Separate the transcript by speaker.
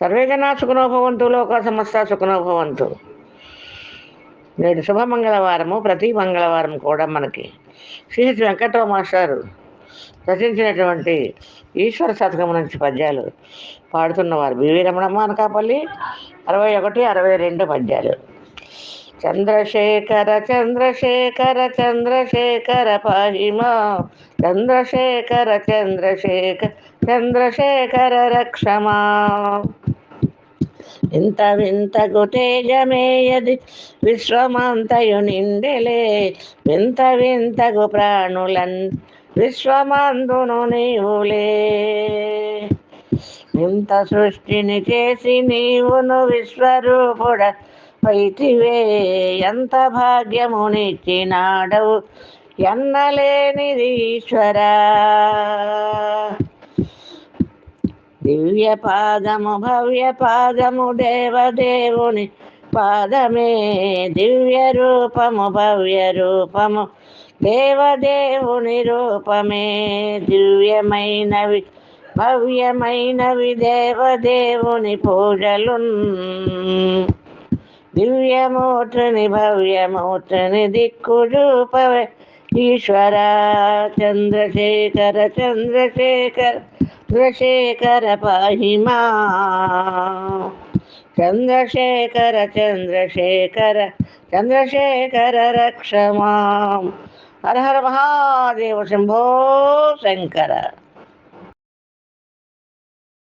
Speaker 1: Survey జనా లోక సమస్త సుఖనోభవంతు నేడు శుభ మంగళవారము ప్రతి మంగళవారం కూడా మనకి. శ్రీహెచ్ వెంకటరావు మాస్టారు రచించినటువంటి ఈశ్వర శతకం నుంచి పద్యాలు పాడుతున్నవారు బివి రమణమ్మ అనకాపల్లి అరవై ఒకటి అరవై రెండు పద్యాలు. చంద్రశేఖర చంద్రశేఖర చంద్రశేఖర పాహిమా. చంద్రశేఖర చంద్రశేఖర చంద్రశేఖర రక్షమా ఇంత వింతకు తేజమేయది విశ్వమంతయు నిండెలే. వింత వింతకు ప్రాణులన్ విశ్వమందును నీవులే. ఇంత సృష్టిని చేసి నీవును విశ్వరూపుడ పైతివే. ఎంత భాగ్యమునిచ్చినాడవు ఎన్నలేనిది ఈశ్వరా. దివ్య పాదము భవ్య పాదము దేవదేవుని పాదమే. దివ్య రూపము భవ్య రూపము దేవదేవుని రూపమే. దివ్యమైనవి భవ్యమైనవి దేవదేవుని పూజలు దివ్యమూర్తిని భవ్యమూర్తిని దిక్కు రూపమే ఈశ్వర చంద్రశేఖర చంద్రశేఖర చంద్రశేఖర పాహిమా చంద్రశేఖర చంద్రశేఖర చంద్రశేఖర రక్షమా హర హర మహాదేవ శంభో శంకర